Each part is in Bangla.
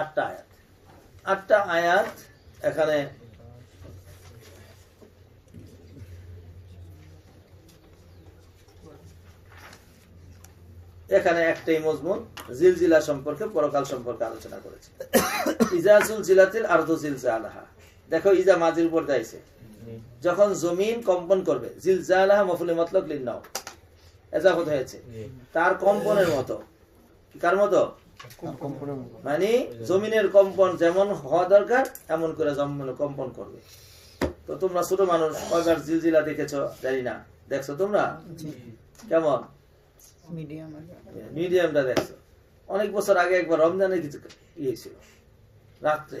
আটটা আয়াত। আটটা আয়াত এখানে এখানে একটাই মজমুন জিলজিলা সম্পর্কে পরকাল সম্পর্কে আলোচনা করেছে। ইজাজুল জিলাতিল আর্দু জিলজা আলাহা দেখো ইজা মাজির উপর দাইছে যখন জমিন কম্পন করবে জিলজা আলাহা মফুলি মতলক লিন্নাও। এজাফত হয়েছে। তার কম্পনের মতো। কার মতো? মানে জমিনের কম্পন যেমন হওয়া দরকার এমন করে জমিন কম্পন করবে। তো তোমরা ছোট মানুষ কয়বার জিলজিলা দেখেছ? জানি না। দেখছ তোমরা? কেমন? মিডিয়ামটা দেখছ। অনেক বছর আগে একবার রমজানে কিছু ইয়ে ছিল। রাত্রে।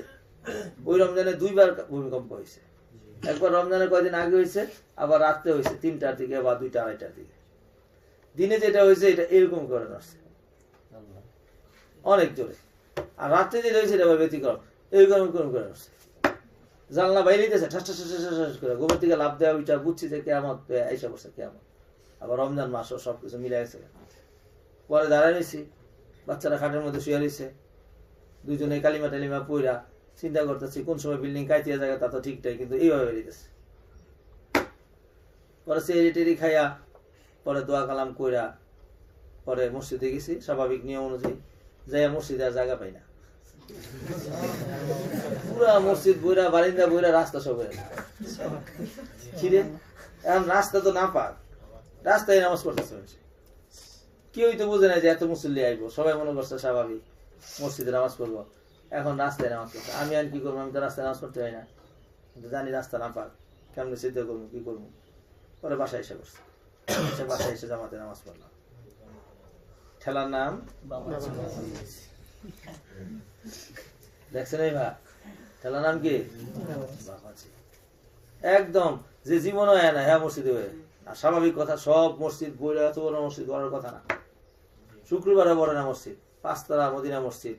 ওই রমজানে দুইবার ভূমিকম্প হয়েছে। একবার রমজানে কয়দিন আগে হয়েছে আবার রাত্রে হয়েছে তিনটার দিকে বা দুইটা আড়াইটার দিকে। দিনে যেটা হয়েছে এটা এরকম করে আসছে অনেক জোরে। আর রাত্রে হয়েছে, এটা আবার ব্যতিক্রম। এরকম এরকম করে আসছে জানলা বাইরে দিতেছে, ঠাস ঠাস ঠাস ঠাস করে। গোবর থেকে লাভ দেওয়া ওইটা বুঝছি যে কেমন এইসব বসে কেমন আবার রমজান মাসও সব কিছু মিলে গেছে। পরে দাঁড়ায় রয়েছি। বাচ্চারা খাটের মধ্যে শুয়ে রয়েছে। দুজনে কালিমা টালিমা পইরা চিন্তা করতেছি, কোন সময় বিল্ডিং কাইতিয়া জায়গা, তা তো ঠিকঠাক কিন্তু এইভাবে বেরিয়েছে পরে সেরি টেরি খাইয়া, পরে দোয়া কালাম কইরা, পরে মসজিদে গেছি। স্বাভাবিক নিয়ম অনুযায়ী যাইয়া মসজিদে আর জায়গা পাই না। পুরা মসজিদ বইরা, বারিন্দা বইরা, রাস্তা সব এখন রাস্তা তো না পাক। রাস্তায় নামাজ পড়তেছে। কেউই তো বুঝে না যে এত মুসল্লি আইবো। সবাই মনে করছে স্বাভাবিক, মসজিদে নামাজ পড়ব। এখন রাস্তায় নামাজ পড়ছে। আমি আর কি করব? আমি তো রাস্তায় নামাজ পড়তে হয় না। কিন্তু জানি রাস্তা না পাক। কেমন সিদ্ধ করব, কি করব? পরে বাসায় এসে করছে বাসায় এসে জামাতে নামাজ পড়লাম। ঠেলার নাম? দেখছেন এই ভা ঠেলার নাম কি? একদম যে জীবন হয় না হ্যাঁ মসজিদে হয়ে। আর স্বাভাবিক কথা সব মসজিদ বইলে এত বড় মসজিদ করার কথা না। শুক্রবারে বড় না মসজিদ পাঁচতলা মদিনা মসজিদ।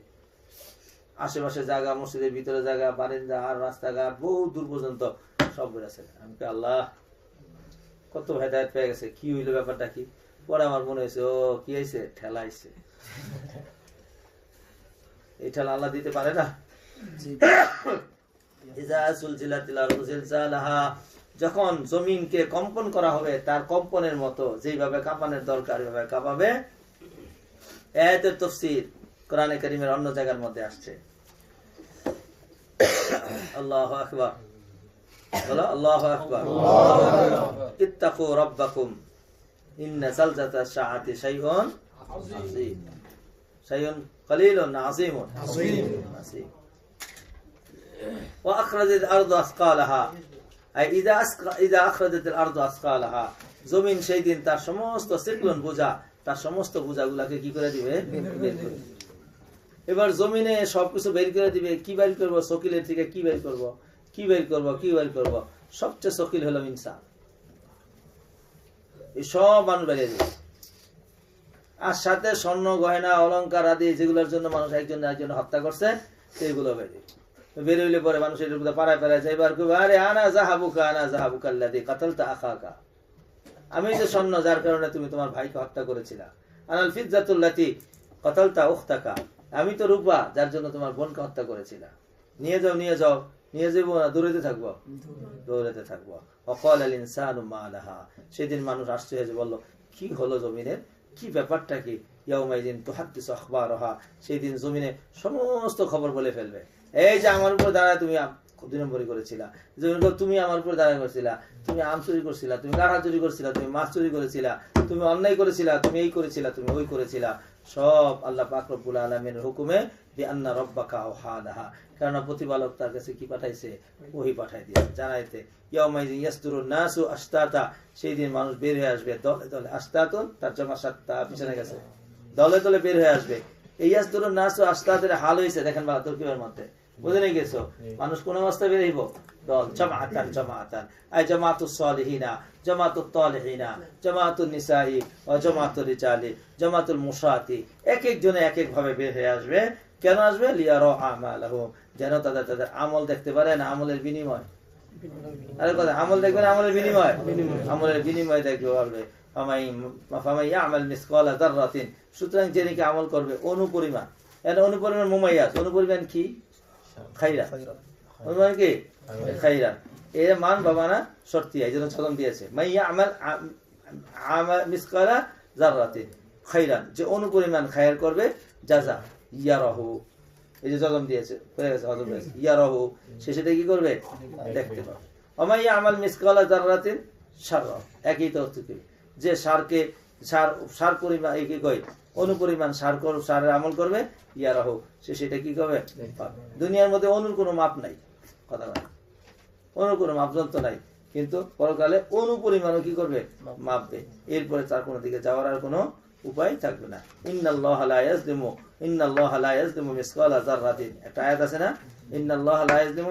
আশেপাশে জায়গা মসজিদের ভিতরে জায়গা বারিন্দা আর রাস্তাঘাট বহু দূর পর্যন্ত সব বেড়েছে আমি আল্লাহ কত হেদায়ত পেয়ে গেছে কি হইল ব্যাপারটা কি? পরে আমার মনে হয়েছে ও কি হয়েছে? ঠেলা আইছে এই ঠেলা আল্লাহ দিতে পারে না? যখন জমিনকে কম্পন করা হবে তার কম্পনের মতো যেইভাবে কাঁপানোর দরকার ওইভাবে কাঁপাবে। আয়াতের তফসির কোরআনে কারিমের অন্য জায়গার মধ্যে আসছে। আল্লাহ আকবার। বলো আল্লাহু আকবার। ইত্তাকু রাব্বাকুম। ইন্না জালজাতাশ শাআতি শাইউন আযীম শাইউন কলিলুন আযীমুন আযীম وأخرجت الأرض أثقالها أي إذا أسق- إذا أخرجت الأرض أثقالها জমিন সেই দিন তার সমস্ত সিকলন বোঝা তার সমস্ত বোঝাগুলাকে কি করে দিবে বের করে দিবে। এবার জমিনে সবকিছু বের করে দিবে কি বের করব সকিলের থেকে কি বের করব কি বের করব কি বের করব সবচেয়ে সকিল হলো ইনসান এই সব মানুষ বেরিয়ে দিবে। আর সাথে স্বর্ণ, গয়না, অলংকার আদি যেগুলোর জন্য মানুষ একজন একজন হত্যা করছে সেগুলো বেরিয়ে পরে মানুষ এটার মধ্যে পাড়ায় পাড়ায় আরে, আনা জাহাবুকা আনা জাহাবুকা আল্লাদি কাতালতা আখাকা। আমি যে স্বর্ণ, যার কারণে তুমি তোমার ভাইকে হত্যা করেছিলা। আনাল ফিজাতুল্লাতি কাতালতা উখতাকা। আমি তো রূপা, যার জন্য তোমার বোনকে হত্যা করেছিলা। নিয়ে যাও নিয়ে যাও। নিয়ে যাব না দৌড়াতে থাকব। দৌড়াতে থাকব। অকল আল ইনসান মালাহা। সেদিন মানুষ আশ্চর্য হয়েছে বলল কি হলো জমিনের কি ব্যাপারটা কি? ইয়াউমাইদিন তুহাদ্দিস আখবারহা। সেই দিন জমিনে সমস্ত খবর বলে ফেলবে। এই যে আমার উপর দাঁড়ায় তুমি দুই নম্বরই করেছিলা। তুমি আমার উপর দাঁড়ায় করেছিলা। তুমি আম চুরি করছিলা তুমি কাঠা চুরি করছিলা তুমি মাছ চুরি করেছিলা তুমি অন্যায় করেছিলা তুমি এই করেছিলা তুমি ওই করেছিলা। সব আল্লাহ পাক রব্বুল আলমের হুকুমে আন্না রব্বাকা ও হা দাহা কেননা প্রতিপালক তার কাছে কি পাঠাইছে? ওহি পাঠাই দিয়েছে জানাইতে নাসু আস্তাতা সেই দিন মানুষ বের হয়ে আসবে দলে দলে আস্তাতুন তার জমা পিছনে গেছে। দলে দলে বের হয়ে আসবে। এই ইয়াসদুরুন নাসু আস্তাতের হাল হয়েছে দেখেন বা তরকিবের মধ্যে। বুঝে নিয়ে গেছো? মানুষ কোন অবস্থায় বের হইব? দল আই সালিহিনা তালিহিনা ও মুসাতি এক এক এক ভাবে বের হয়ে আসবে। কেন আসবে? লিয়ারো যেন তাদের তাদের আমল দেখতে পারে না আমলের বিনিময়। আরে কথা, আমল দেখবেন আমলের বিনিময়? আমলের বিনিময় দেখবে পারবে সুতরাং যে নাকি আমল করবে, অনুপরিমাণ। অনুপরিমাণ মুমাইয়াত। অনুপরিমাণ কি? খাইরা। কি খাইরা। এর মান বাবানা শর্তিয়া এই জন্য চলন দিয়েছে। মাইয়া আমার আমার মিসকালা জাররাতে খাইরান যে অনুপরিমাণ খায়ের করবে যাজা ইয়ারাহু। এই যে দিয়েছে হয়ে গেছে হজম হয়েছে ইয়ারাহু সে সেটা কি করবে? দেখতে পাবে। অমাইয়া আমাল মিসকালা জাররাতিন সার একই তো অর্থ যে সারকে সার সার পরিমাণ কি কয়? অনুপরিমাণ সার কর সারের আমল করবে ইয়া ইয়ারাহু। সে সেটা কি করবে? দুনিয়ার মধ্যে অনুর কোনো মাপ নাই। কথা নাই কোনো কোনো তো নাই। কিন্তু পরকালে অনুপরিমাণ কি করবে? মাপবে। এরপরে তার কোনো দিকে যাওয়ার আর কোনো উপায় থাকবে না। ইন্নাল্লাহ লা ইয়াজলিমু ইন্নাল্লাহ লা ইয়াজলিমু যাররাতিন। একটা আয়াত আছে না? ইন্নাল্লাহ লা ইয়াজলিমু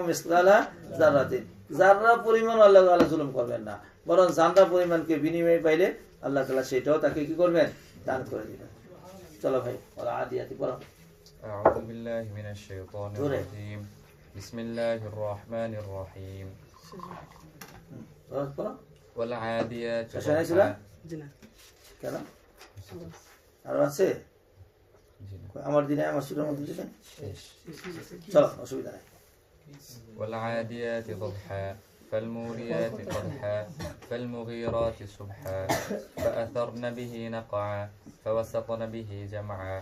যাররাতিন। যাররা পরিমাণ আল্লাহ তাআলা জুলুম করবেন না। বরং পরিমাণকে বিনিময়ে পাইলে আল্লাহ তাআলা সেটাও তাকে কি করবেন? দান করে দিবেন। চলো ভাই ওরা আদিয়াতি পড়ো। আউযু বিল্লাহি মিনাশ শাইতানির রাজিম। الرجيم بسم الله الرحمن الرحيم পড়ো, পড়ো والعاديات عشان إيش بقى؟ ضبحا কেন আরো আছে জি না। আমার দিনে আমার সুরের মধ্যে দিবেন إيش؟ চলো অসুবিধা নেই والعاديات ضبحا فالموريات قدحا فالمغيرات صبحا فأثرن به نقعا فوسطن به جمعا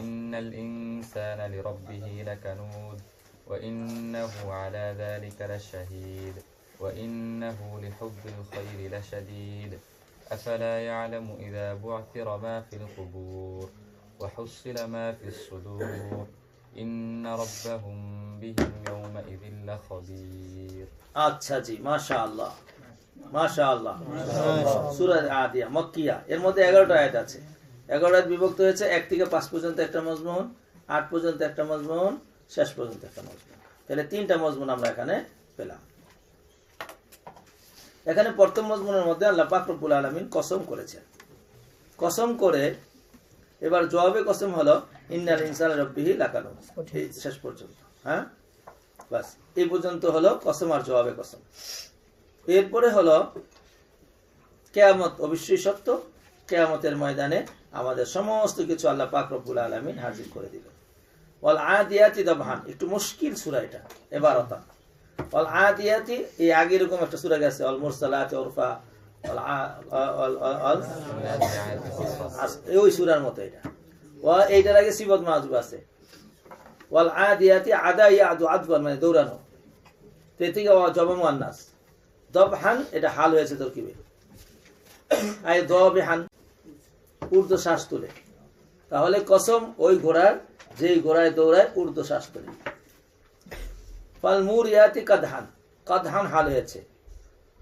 إن الإنسان لربه لكنود وإنه على ذلك لشهيد وإنه لحب الخير لشديد أفلا يعلم إذا بعثر ما في القبور وحصل ما في الصدور إن ربهم بهم يومئذ لخبير আচ্ছা জি মাশা আল্লাহ মাশা আল্লাহ সুরা আদিয়া মক্কিয়া এর মধ্যে এগারোটা আয়াত আছে এগারোটা বিভক্ত হয়েছে এক থেকে পাঁচ পর্যন্ত একটা মজমুন আট পর্যন্ত একটা মজমুন শেষ পর্যন্ত একটা মজমুন তাহলে তিনটা মজমুন আমরা এখানে পেলাম। এখানে প্রথম মজমুনের মধ্যে আল্লাহ পাক রব্বুল আলমিন কসম করেছেন। কসম করে এবার জবাবে কসম হলো, ইন্নাল ইনসান রব্বিহি লাকানো শেষ পর্যন্ত হ্যাঁ? বাস, এই পর্যন্ত হলো কসম আর জবাবে কসম। এরপরে হলো, কেয়ামত অবশ্যই সত্য। কেয়ামতের ময়দানে আমাদের সমস্ত কিছু আল্লাহ পাক রব্বুল আলমিন হাজির করে দিল ওয়াল আদিয়াতি দাবহান। একটু মুশকিল এটা ওয়াল আদিয়াতি এই আগে এরকম একটা গেছে অল উরফা ওই মতো এটা। ওয়া এইটার আগে সিবত আছে। ওয়াল আদিয়াতি আদা ইয়াদু মানে দৌড়ানো। তো দবহান, এটা হাল হয়েছে তরকিবে। আয় দবেহান, উর্দু শ্বাস তুলে। তাহলে কসম, ওই ঘোড়ার যেই ঘোড়ায় দৌড়ায় উর্দু শ্বাস তুলে ফাল মুরিয়াতি কাদহান। কাদহান হাল হয়েছে।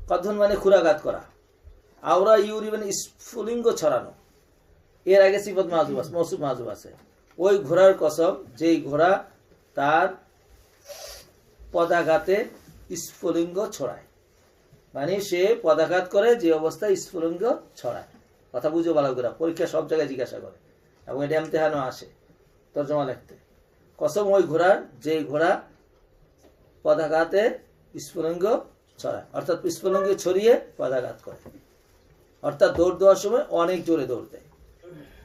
কাদহন মানে খুরাঘাত করা। আওরা ইউরি মানে স্ফুলিঙ্গ ছড়ানো। এর আগে সিফত মাহজুব আছে মৌসুফ মাহজুব আছে। ওই ঘোড়ার কসম, যেই ঘোড়া তার পদাঘাতে স্ফুলিঙ্গ ছড়ায়। মানে সে পদাঘাত করে, যে অবস্থায় স্ফুলিঙ্গ ছড়ায়। কথা বুঝো ভালো করে, পরীক্ষা সব জায়গায় জিজ্ঞাসা করে। এবং এটা এমতেহানও আসে। তর্জমা লিখতে। কসম ওই ঘোড়ার যেই ঘোড়া পদাঘাতে স্ফুলিঙ্গ ছড়ায়। অর্থাৎ স্ফুলিঙ্গ ছড়িয়ে পদাঘাত করে। অর্থাৎ দৌড় দেওয়ার সময় অনেক জোরে দৌড় দেয়।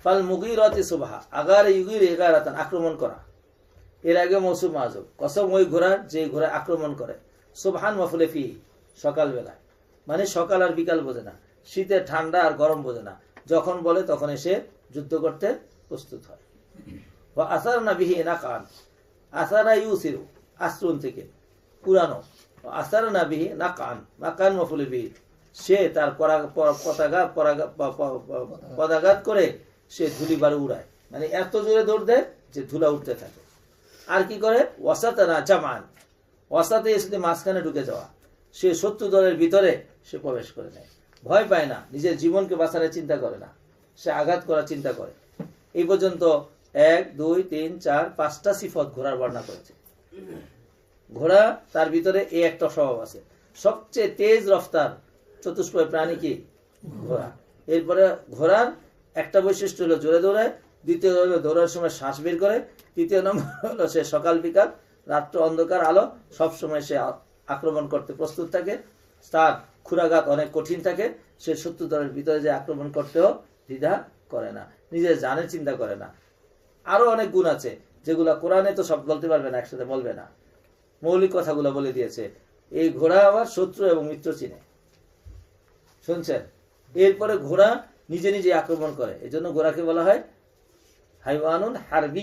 ফাল মুগিরতে সুবাহা, আগার ইউগির এগারাতান, আক্রমণ করা। এর আগে মৌসুম মাজব কসম ওই ঘোড়ার যে ঘোড়া আক্রমণ করে। সুবহান মফুলে ফি, সকালবেলায়। মানে সকাল আর বিকাল বোঝে না। শীতে ঠান্ডা আর গরম বোঝে না। যখন বলে তখন এসে যুদ্ধ করতে প্রস্তুত হয়। বা আসার না বিহি কান আসারা আশ্রুন থেকে, পুরানো। আসার না বিহি না কান না কান বিহি। সে তার পদাঘাত করে সে উড়ায়। মানে এত জোরে দৌড় দেয় যে ধুলা উঠতে থাকে। আর কি করে? ওয়াসাতে না জামান। ওয়াসাতে এসে মাঝখানে ঢুকে যাওয়া। সে শত্রু দলের ভিতরে সে প্রবেশ করে নেয়। ভয় পায় না, নিজের জীবনকে বাঁচানোর চিন্তা করে না। সে আঘাত করার চিন্তা করে। এই পর্যন্ত এক, দুই, তিন, চার, পাঁচটা সিফত ঘোড়ার বর্ণনা করেছে। ঘোড়া, তার ভিতরে এই একটা স্বভাব আছে। সবচেয়ে তেজ রফতার চতুষ্প প্রাণী কি? ঘোড়া। এরপরে ঘোড়ার একটা বৈশিষ্ট্য হলো জোরে দৌড়ায় দ্বিতীয় হলো দৌড়ার সময় শ্বাস বের করে, তৃতীয় নম্বর হলো সে সকাল বিকাল, রাত্র অন্ধকার, আলো সব সময় সে আক্রমণ করতে প্রস্তুত থাকে। তার খুরাঘাত অনেক কঠিন থাকে, সে শত্রু দলের ভিতরে যে আক্রমণ করতেও দ্বিধা করে না। নিজের জানের চিন্তা করে না। আরও অনেক গুণ আছে, যেগুলা কোরআনে তো সব বলতে পারবে না, একসাথে বলবে না। মৌলিক কথাগুলো বলে দিয়েছে। এই ঘোড়া আবার শত্রু এবং মিত্র চিনে। শুনছেন? এরপরে ঘোড়া নিজে নিজে আক্রমণ করে। এই জন্য ঘোড়াকে বলা হয় হাইওয়ানুন হারবি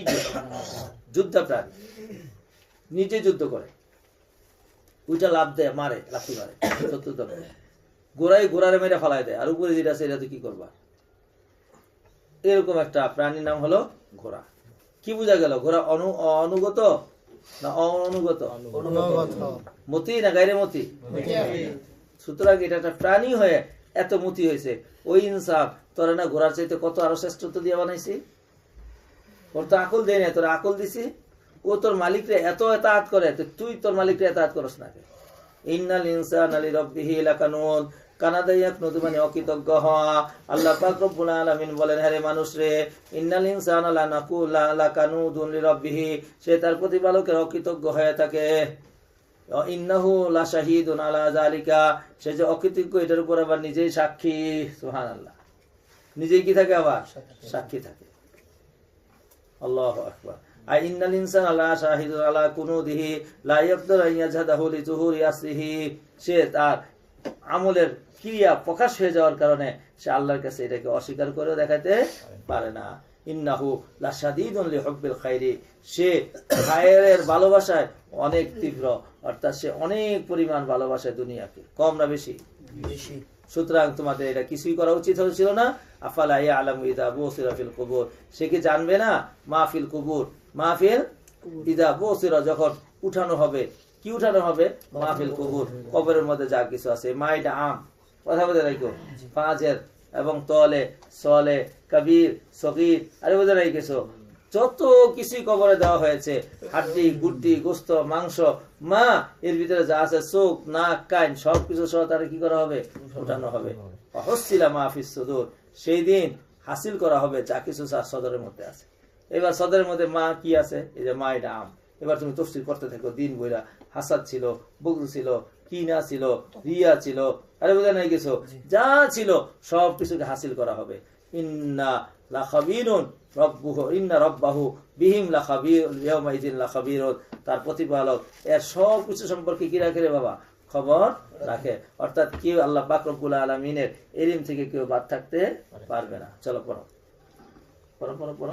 যুদ্ধ। প্রাণী নিজে যুদ্ধ করে। ওইটা লাভ দেয়, মারে লাঠি মারে শত্রু দলে। গোড়াই গোড়ারে মেরে ফালাই দেয়। আর উপরে যেটা এটা তো কি করবা? এরকম একটা প্রাণীর নাম হলো ঘোড়া। কি বোঝা গেল? ঘোড়া অনু অনুগত না অনুগত। মতি না গাইরে মতি? সুতরাং এটা একটা প্রাণী হয়ে এত মতি হয়েছে। ওই ইনসাফ তোরা না ঘোড়ার চাইতে কত আরও শ্রেষ্ঠত্ব দিয়ে বানাইছি? ওর তো আকল দেয় না তোর আকল দিছি? ও তোর মালিকরে এত এতাহাত করে তুই তোর মালিকরে এতাহাত করস না ইন্নাল ইনসান আলী রব্বিহি লাকানুন। কানাদাইয়াক নদী মানে অকৃতজ্ঞ হওয়া। আল্লাহ বলেন মানুষ রে ইন্নাল সে তার প্রতিপালকের অকৃতজ্ঞ হয়ে থাকে। ইন্নাহু লা আলা সে যে অকৃতজ্ঞ, এটার উপর আবার নিজেই সাক্ষী। নিজেই কি থাকে আবার? সাক্ষী থাকে। আল্লাহ আকবার। আর ইন্নাল ইনসান আলা কুনুদিহি। সে তার আমলের ক্রিয়া প্রকাশ হয়ে যাওয়ার কারণে সে আল্লাহর কাছে এটাকে অস্বীকার করে দেখাতে পারে না। ইন্নাহু লিহুব্বিল খাইরি সে খায়ের ভালোবাসায় অনেক তীব্র অর্থাৎ সে অনেক পরিমাণ ভালোবাসে দুনিয়াকে। কম না বেশি? সুতরাং তোমাদের এটা কিছুই করা উচিত হয়েছিল না। আফালা ইয়া আলামু ইদা কুবুর। সে কি জানবে না? মাহফিল কুবুর। মাহফিল ইদা বসিরা যখন উঠানো হবে কি উঠানো হবে? মাহফিল, কুবুর, কবরের মধ্যে যা কিছু আছে। মাইটা আম। কথা বলতে রাখো ফাজের এবং তলে, সলে, কবির, সগির। আরে বোঝা কিছু? যত কিছুই কবরে দেওয়া হয়েছে, হাড্ডি, গুড্ডি, গোস্ত, মাংস, মা, এর ভিতরে যা আছে, চোখ, নাক, কান, সব কিছু সহ তারা কি করা হবে? উঠানো হবে। অহস্তিলা মাহফিস সুদূর। সেই দিন হাসিল করা হবে যা কিছু সদরের মধ্যে আছে। এবার সদরের মধ্যে মা কি আছে? এই যে মা এটা আম। এবার তুমি তফসিল করতে থাকো, দিন বইরা হাসাদ ছিল বগরু ছিল কিনা ছিল রিয়া ছিল আরে বোঝা নাই কিছু? যা ছিল সব কিছুকে হাসিল করা হবে। ইন্না লাখাবিরুন রব্বুহু ইন্না রব্বাহু বিহিম লাখাবির লাখাবিরুন। তার প্রতিপালক এর সব কিছু সম্পর্কে কি রাখে রে বাবা? খবর রাখে। অর্থাৎ কেউ আল্লাহ পাক রব্বুল আলামিনের এলিম থেকে কেউ বাদ থাকতে পারবে না। চলো পড়ো। পড়ো পড়ো পড়ো।